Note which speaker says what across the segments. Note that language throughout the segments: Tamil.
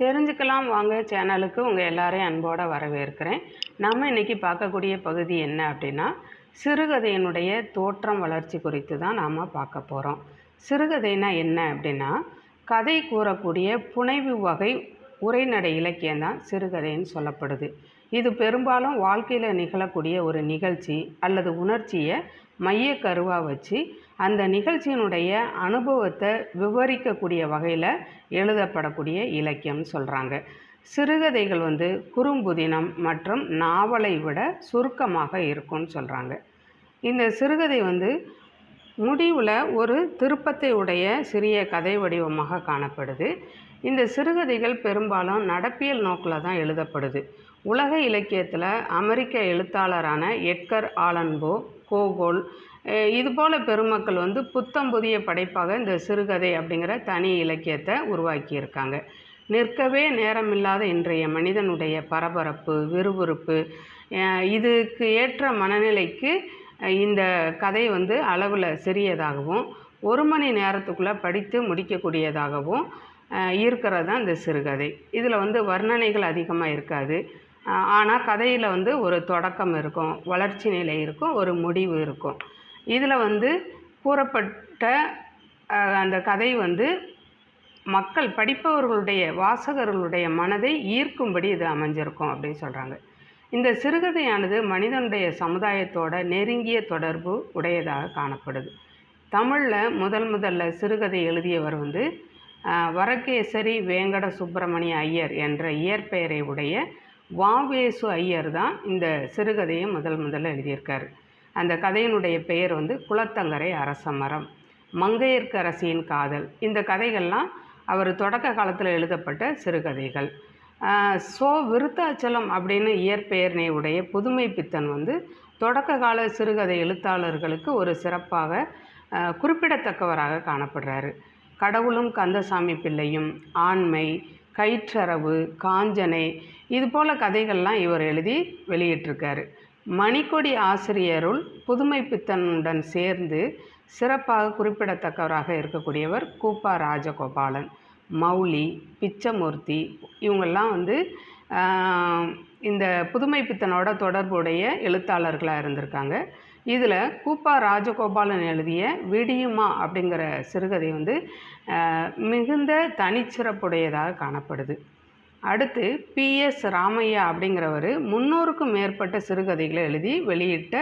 Speaker 1: தெரிஞ்சுக்கலாம் வாங்க சேனலுக்கு. உங்கள் எல்லாரையும் அன்போடு வரவேற்கிறேன். நம்ம இன்றைக்கி பார்க்கக்கூடிய பகுதி என்ன அப்படின்னா சிறுகதையினுடைய தோற்றம் வளர்ச்சி குறித்து தான் நாம் பார்க்க போகிறோம் சிறுகதைனா என்ன அப்படின்னா கதை கூறக்கூடிய புனைவு வகை உரைநடை இலக்கியம் தான் சிறுகதைன்னு சொல்லப்படுது. இது பெரும்பாலும் வாழ்க்கையில் நிகழக்கூடிய ஒரு நிகழ்ச்சி அல்லது உணர்ச்சியை மைய கருவாக வச்சு அந்த நிகழ்ச்சியினுடைய அனுபவத்தை விவரிக்கக்கூடிய வகையில் எழுதப்படக்கூடிய இலக்கியம்னு சொல்கிறாங்க சிறுகதைகள் வந்து குறும்புதினம் மற்றும் நாவலை விட சுருக்கமாக இருக்கும்னு சொல்கிறாங்க இந்த சிறுகதை வந்து முடிவில் ஒரு திருப்பத்தை உடைய சிறிய கதை வடிவமாக காணப்படுது. இந்த சிறுகதைகள் பெரும்பாலும் நடப்பியல் நோக்கில் தான் எழுதப்படுது. உலக இலக்கியத்தில் அமெரிக்க எழுத்தாளரான எட்கர் ஆலன்போ கோகோல் இதுபோல் இதுபோல பெருமக்கள் வந்து புத்தம் புதிய படைப்பாக இந்த சிறுகதை அப்படிங்கிற தனி இலக்கியத்தை உருவாக்கியிருக்காங்க. நிற்கவே நேரமில்லாத இன்றைய மனிதனுடைய பரபரப்பு விறுவிறுப்பு இதுக்கு ஏற்ற மனநிலைக்கு இந்த கதை வந்து அளவில் சிறியதாகவும் ஒரு மணி நேரத்துக்குள்ளே படித்து முடிக்கக்கூடியதாகவும் இருக்கிறது தான் இந்த சிறுகதை. இதில் வந்து வர்ணனைகள் அதிகமாக இருக்காது. ஆனால் கதையில் வந்து ஒரு தொடக்கம் இருக்கும் வளர்ச்சி நிலை இருக்கும் ஒரு முடிவு இருக்கும். இதில் வந்து கூறப்பட்ட அந்த கதை வந்து மக்கள் படிப்பவர்களுடைய வாசகர்களுடைய மனதை ஈர்க்கும்படி இது அமைஞ்சிருக்கும் அப்படின்னு சொல்கிறாங்க இந்த சிறுகதையானது மனிதனுடைய சமுதாயத்தோட நெருங்கிய தொடர்பு உடையதாக காணப்படுது. தமிழில் முதல் முதல்ல சிறுகதை எழுதியவர் வந்து வரகேசரி வேங்கட சுப்பிரமணிய ஐயர் என்ற இயற்பெயரை உடைய வாவேசு ஐயர் தான் இந்த சிறுகதையை முதல் முதல்ல எழுதியிருக்காரு. அந்த கதையினுடைய பெயர் வந்து குளத்தங்கரை அரசமரம் மங்கையர்க்கரசியின் காதல். இந்த கதைகள்லாம் அவர் தொடக்க காலத்தில் எழுதப்பட்ட சிறுகதைகள். சோ விருத்தாச்சலம் அப்படின்னு இயற்பெயர்னை உடைய புதுமை பித்தன் வந்து தொடக்க கால சிறுகதை எழுத்தாளர்களுக்கு ஒரு சிறப்பாக குறிப்பிடத்தக்கவராக காணப்படுறாரு. கடவுளும் கந்தசாமி பிள்ளையும் ஆண்மை கயிற்றரவு காஞ்சனை இது போல் கதைகள்லாம் இவர் எழுதி வெளியிட்டிருக்காரு. மணிக்கொடி ஆசிரியருள் புதுமை பித்தனுடன் சேர்ந்து சிறப்பாக குறிப்பிடத்தக்கவராக இருக்கக்கூடியவர் கூப்பா ராஜகோபாலன் மௌலி பிச்சமூர்த்தி இவங்கெல்லாம் வந்து இந்த புதுமை பித்தனோட தொடர்புடைய எழுத்தாளர்களாக இருந்திருக்காங்க. இதில் கூப்பா ராஜகோபாலன் எழுதிய விடியுமா அப்படிங்கிற சிறுகதை வந்து மிகுந்த தனிச்சிறப்புடையதாக காணப்படுது. அடுத்து பிஎஸ் ராமையா அப்படிங்கிறவர் முன்னூறுக்கும் மேற்பட்ட சிறுகதைகளை எழுதி வெளியிட்ட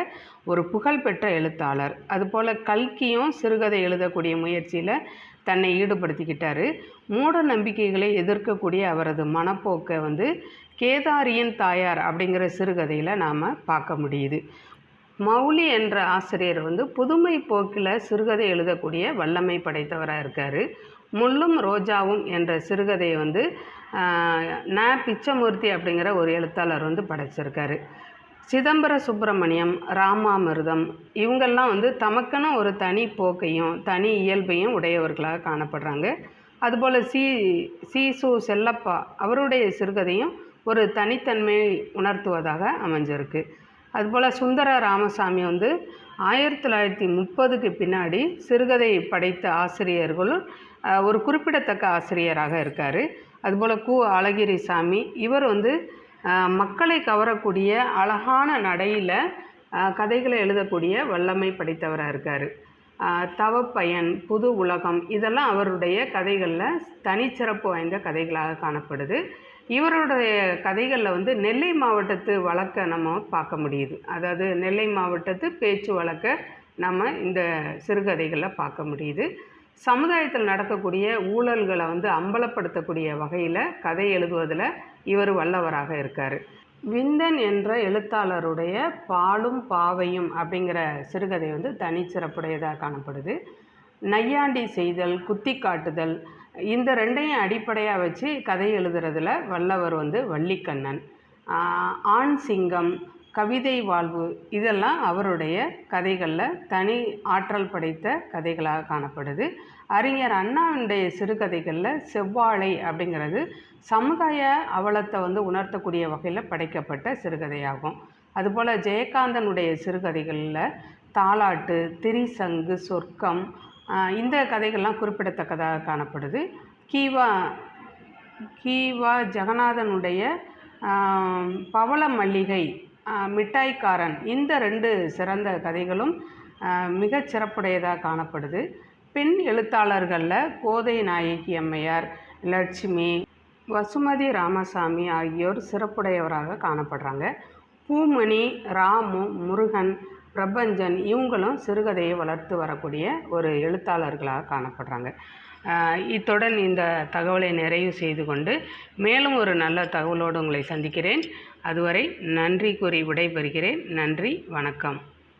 Speaker 1: ஒரு புகழ்பெற்ற எழுத்தாளர். அதுபோல் கல்கியும் சிறுகதை எழுதக்கூடிய முயற்சியில் தன்னை ஈடுபடுத்திக்கிட்டார். மூட நம்பிக்கைகளை எதிர்க்கக்கூடிய அவரது மனப்போக்கை வந்து கேதாரியின் தாயார் அப்படிங்கிற சிறுகதையில் நாம் பார்க்க முடியுது. மௌலி என்ற ஆசிரியர் வந்து புதுமை போக்கில் சிறுகதை எழுதக்கூடிய வல்லமை படைத்தவராக இருக்கார். முள்ளும் ரோஜாவும் என்ற சிறுகதையை வந்து ந பிச்சமூர்த்தி அப்படிங்கிற ஒரு எழுத்தாளர் வந்து படைச்சிருக்காரு. சிதம்பர சுப்பிரமணியம் ராமாமிர்தம் இவங்கெல்லாம் வந்து தமக்கென ஒரு தனி போக்கையும் தனி இயல்பையும் உடையவர்களாக காணப்படுறாங்க. அதுபோல் சி சீசு செல்லப்பா அவருடைய சிறுகதையும் ஒரு தனித்தன்மையை உணர்த்துவதாக அமைஞ்சிருக்கு. அதுபோல் சுந்தர ராமசாமி வந்து ஆயிரத்தி தொள்ளாயிரத்தி முப்பதுக்கு பின்னாடி சிறுகதை படைத்த ஆசிரியர்களும் ஒரு குறிப்பிடத்தக்க ஆசிரியராக இருக்கார். அதுபோல் கு. அழகிரிசாமி இவர் வந்து மக்களை கவரக்கூடிய அழகான நடையில் கதைகளை எழுதக்கூடிய வல்லமை படைத்தவராக இருக்கார். தவப்பயன் புது உலகம் இதெல்லாம் அவருடைய கதைகளில் தனிச்சிறப்பு வாய்ந்த கதைகளாக காணப்படுது. இவருடைய கதைகளில் வந்து நெல்லை மாவட்டத்து வழக்கை நம்ம பார்க்க முடியுது. அதாவது நெல்லை மாவட்டத்து பேச்சு வழக்கை நம்ம இந்த சிறுகதைகளில் பார்க்க முடியுது. சமுதாயத்தில் நடக்கக்கூடிய ஊழல்களை வந்து அம்பலப்படுத்தக்கூடிய வகையில் கதை எழுதுவதில் இவர் வல்லவராக இருக்கார். விந்தன் என்ற எழுத்தாளருடைய பாலும் பாவையும் அப்படிங்கிற சிறுகதை வந்து தனிச்சிறப்புடையதாக காணப்படுது. நையாண்டி செய்தல் குத்தி காட்டுதல் இந்த ரெண்டையும் அடிப்படையாக வச்சு கதை எழுதுறதுல வல்லவர் வந்து வள்ளிக்கண்ணன். ஆண் சிங்கம் கவிதை வாழ்வு இதெல்லாம் அவருடைய கதைகளில் தனி ஆற்றல் படைத்த கதைகளாக காணப்படுது. அறிஞர் அண்ணாவினுடைய சிறுகதைகளில் செவ்வாழை அப்படிங்கிறது சமுதாய அவலத்தை வந்து உணர்த்தக்கூடிய வகையில் படைக்கப்பட்ட சிறுகதையாகும். அதுபோல் ஜெயகாந்தனுடைய சிறுகதைகளில் தாலாட்டு திரிசங்கு சொர்க்கம் இந்த கதைகள்லாம் குறிப்பிடத்தக்கதாக காணப்படுது. கீவா கீவா ஜெகநாதனுடைய பவள மல்லிகை மிட்டாய்க்காரன் இந்த ரெண்டு சிறந்த கதைகளும் மிகச் சிறப்புடையதாக காணப்படுது. பெண் எழுத்தாளர்களில் கோதை நாயகி அம்மையார் லட்சுமி வசுமதி ராமசாமி ஆகியோர் சிறப்புடையவராக காணப்படுறாங்க. பூமணி ராமு முருகன் பிரபஞ்சன் இவங்களும் சிறுகதையை வளர்த்து வரக்கூடிய ஒரு எழுத்தாளர்களாக காணப்படுறாங்க. இத்துடன் இந்த தகவலை நிறைவு செய்து கொண்டு மேலும் ஒரு நல்ல தகவலோடு உங்களை சந்திக்கிறேன். அதுவரை நன்றி கூறி விடைபெறுகிறேன். நன்றி வணக்கம்.